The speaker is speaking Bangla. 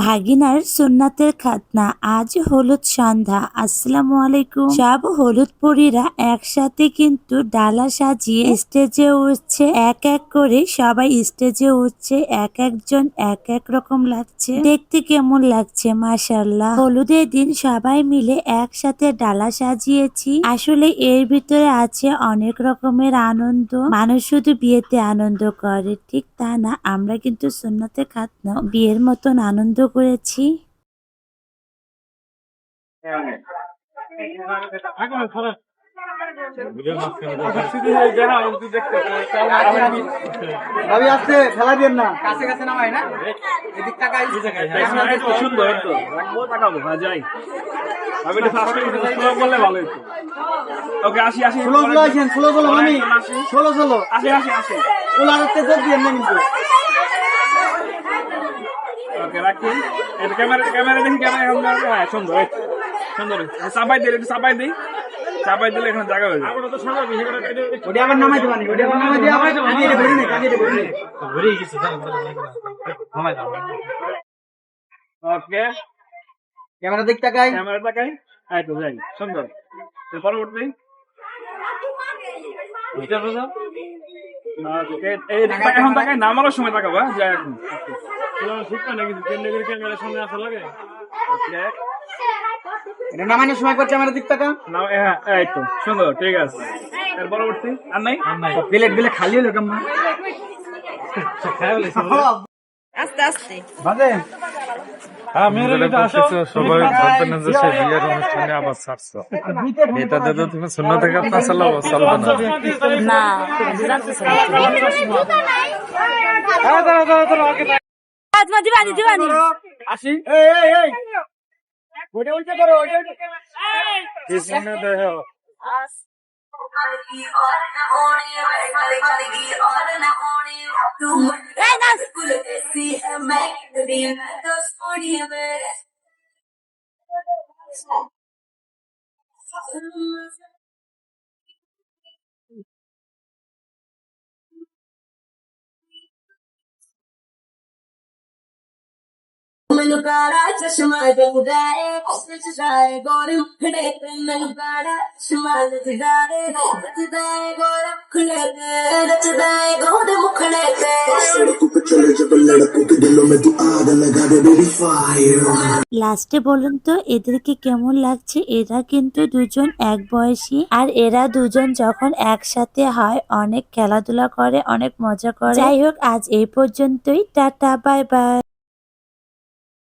ভাগিনার সুন্নাতের খাতনা, আজ হলুদ সন্ধ্যা। আসসালামু আলাইকুম। সব হলুদ পরীরা একসাথে কিন্তু ডালা সাজিয়ে স্টেজে উঠছে। এক এক করে সবাই স্টেজে উঠছে। এক একজন এক এক রকম লাগছে। দেখতে কেমন লাগছে মাশাল্লাহ হলুদের দিন সবাই মিলে একসাথে ডালা সাজিয়েছি। আসলে এর ভিতরে আছে অনেক রকমের আনন্দ। মানুষ শুধু বিয়েতে আনন্দ করে, ঠিক তা না। আমরা কিন্তু সুন্নতে খাতনা, বিয়ের মতন আনন্দ করেছি। খেলা দিয়ে না কাছে কাছে নামাই না। এদিক তাকাই সুন্দর তো রাখব তাকাবো যাই আমি এটা ফার্স্ট টাইম বললে ভালো ওকে আসি আসি ষোলো ষোলো। আসি আসি আসি ওলা রাখতে যোগ দিয়ে না কিন্তু। ওকে রাখি। এটা ক্যামেরা ক্যামেরা দেখি ক্যামেরা এখন হ্যাঁ সুন্দর সুন্দর এই। চাপাই দিলে একটু চাপাই দিই। চাপাই দিলে এখানে জায়গা হয়ে যাবে। ওটা আবার নামাই দেবানি ওটা আবার নামাই দিয়ে আমি এটা ধরি নাই আমি এটা ধরি নাই। ওকে। ক্যামেরা দিক তাকাই। ক্যামেরা তাকাই এই তো যাই সুন্দর। পরবর্তী। ওকে, এই তাকাই, এখন তাকাই নামানোর সময় তাকাবো হ্যাঁ যাই এখন এটা নামানোর সময় করে ক্যামেরা দিক তাকা নাও হ্যাঁ এই তো সুন্দর ঠিক আছে। এর পরবর্তী? আর নাই? প্লেটগুলো খালি হলো কেমন? আস্তে আস্তে। বাজে? সবাই ভাববেন যে সে বিয়ের অনুষ্ঠানে আবার ছাড়ছো। এটাতে তো তুমি শূন্য থেকে আপনার চালাবো চলবে না। না জানতেছে আজমা দিবানি দিবানি। আসি। এই এই এই। ওটা উল্টে করো ওটা উল্টে। করো। কৃষ্ণ দেহ লাস্টে বলুন তো, এদেরকে কেমন লাগছে? এরা কিন্তু দুজন এক বয়সী আর এরা দুজন যখন একসাথে হয়, অনেক খেলাধুলা করে, অনেক মজা করে। যাই হোক, আজ এই পর্যন্তই। Tata, bye bye.